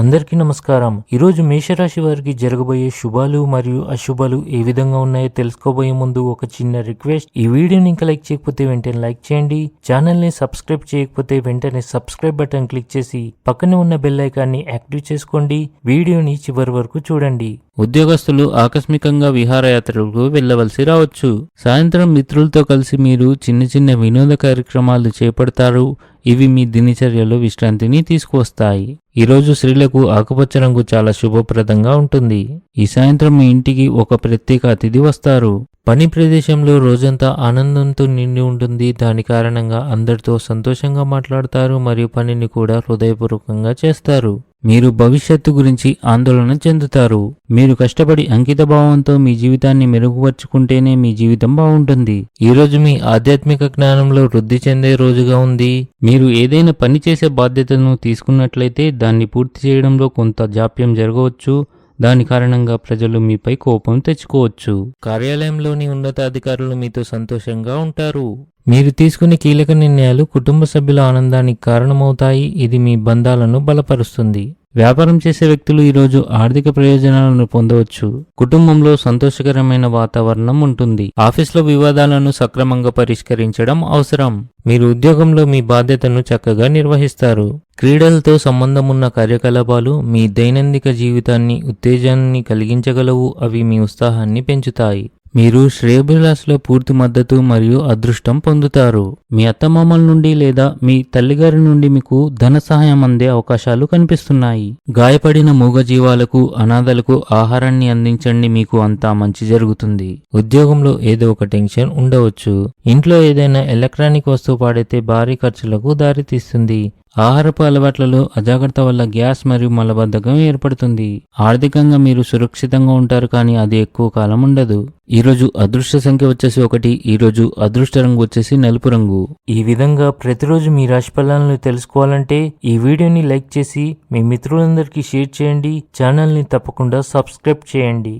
అందరికీ నమస్కారం. ఈరోజు మేషరాశి వారికి జరగబోయే శుభాలు మరియు అశుభాలు ఏ విధంగా ఉన్నాయో తెలుసుకోబోయే ముందు ఒక చిన్న రిక్వెస్ట్. ఈ వీడియోని ఇంకా లైక్ చేయకపోతే వెంటనే లైక్ చేయండి. ఛానల్ని సబ్స్క్రైబ్ చేయకపోతే వెంటనే సబ్స్క్రైబ్ బటన్ క్లిక్ చేసి పక్కనే ఉన్న బెల్ ఐకాన్ని యాక్టివ్ చేసుకోండి. వీడియోని చివరి వరకు చూడండి. ఉద్యోగస్తులు ఆకస్మికంగా విహారయాత్రలకు వెళ్ళవలసి రావచ్చు. సాయంత్రం మిత్రులతో కలిసి మీరు చిన్న చిన్న వినోద కార్యక్రమాలు చేపడతారు. ఇవి మీ దినచర్యలో విశ్రాంతిని తీసుకువస్తాయి. ఈరోజు స్త్రీలకు ఆకుపచ్చ రంగు చాలా శుభప్రదంగా ఉంటుంది. ఈ సాయంత్రం మీ ఇంటికి ఒక ప్రత్యేక అతిథి వస్తారు. పని ప్రదేశంలో రోజంతా ఆనందంతో నిండి ఉంటుంది. దాని కారణంగా అందరితో సంతోషంగా మాట్లాడతారు మరియు పనిని కూడా హృదయపూర్వకంగా చేస్తారు. మీరు భవిష్యత్తు గురించి ఆందోళన చెందుతారు. మీరు కష్టపడి అంకిత భావంతో మీ జీవితాన్ని మెరుగుపరుచుకుంటేనే మీ జీవితం బాగుంటుంది. ఈ రోజు మీ ఆధ్యాత్మిక జ్ఞానంలో వృద్ధి చెందే రోజుగా ఉంది. మీరు ఏదైనా పని చేసే బాధ్యతను తీసుకున్నట్లయితే దాన్ని పూర్తి చేయడంలో కొంత జాప్యం జరగవచ్చు. దాని కారణంగా ప్రజలు మీపై కోపం తెచ్చుకోవచ్చు. కార్యాలయంలోని ఉన్నతాధికారులు మీతో సంతోషంగా ఉంటారు. మీరు తీసుకునే కీలక నిర్ణయాలు కుటుంబ సభ్యుల ఆనందానికి కారణమవుతాయి. ఇది మీ బంధాలను బలపరుస్తుంది. వ్యాపారం చేసే వ్యక్తులు ఈరోజు ఆర్థిక ప్రయోజనాలను పొందవచ్చు. కుటుంబంలో సంతోషకరమైన వాతావరణం ఉంటుంది. ఆఫీస్లో వివాదాలను సక్రమంగా పరిష్కరించడం అవసరం. మీరు ఉద్యోగంలో మీ బాధ్యతను చక్కగా నిర్వహిస్తారు. క్రీడలతో సంబంధం ఉన్న కార్యకలాపాలు మీ దైనందిక జీవితాన్ని ఉత్తేజాన్ని కలిగించగలవు. అవి మీ ఉత్సాహాన్ని పెంచుతాయి. మీరు శ్రేయభిలాషలో పూర్తి మద్దతు మరియు అదృష్టం పొందుతారు. మీ అత్తమామల నుండి లేదా మీ తల్లిగారి నుండి మీకు ధన సహాయం అందే అవకాశాలు కనిపిస్తున్నాయి. గాయపడిన మూగజీవాలకు అనాథలకు ఆహారాన్ని అందించండి మీకు అంతా మంచి జరుగుతుంది. ఉద్యోగంలో ఏదో ఒక టెన్షన్ ఉండవచ్చు. ఇంట్లో ఏదైనా ఎలక్ట్రానిక్ వస్తువు పాడైతే భారీ ఖర్చులకు దారితీస్తుంది. ఆహారపు అలవాట్లలో అజాగ్రత్త వల్ల గ్యాస్ మరియు మలబద్ధకం ఏర్పడుతుంది. ఆర్థికంగా మీరు సురక్షితంగా ఉంటారు కానీ అది ఎక్కువ కాలం ఉండదు. ఈరోజు అదృష్ట సంఖ్య వచ్చేసి ఒకటి ఈరోజు అదృష్ట రంగు వచ్చేసి నలుపు రంగు. ఈ విధంగా ప్రతిరోజు మీ రాశి ఫలాలను తెలుసుకోవాలంటే ఈ వీడియోని లైక్ చేసి మీ మిత్రులందరికీ షేర్ చేయండి. ఛానల్ని తప్పకుండా సబ్స్క్రైబ్ చేయండి.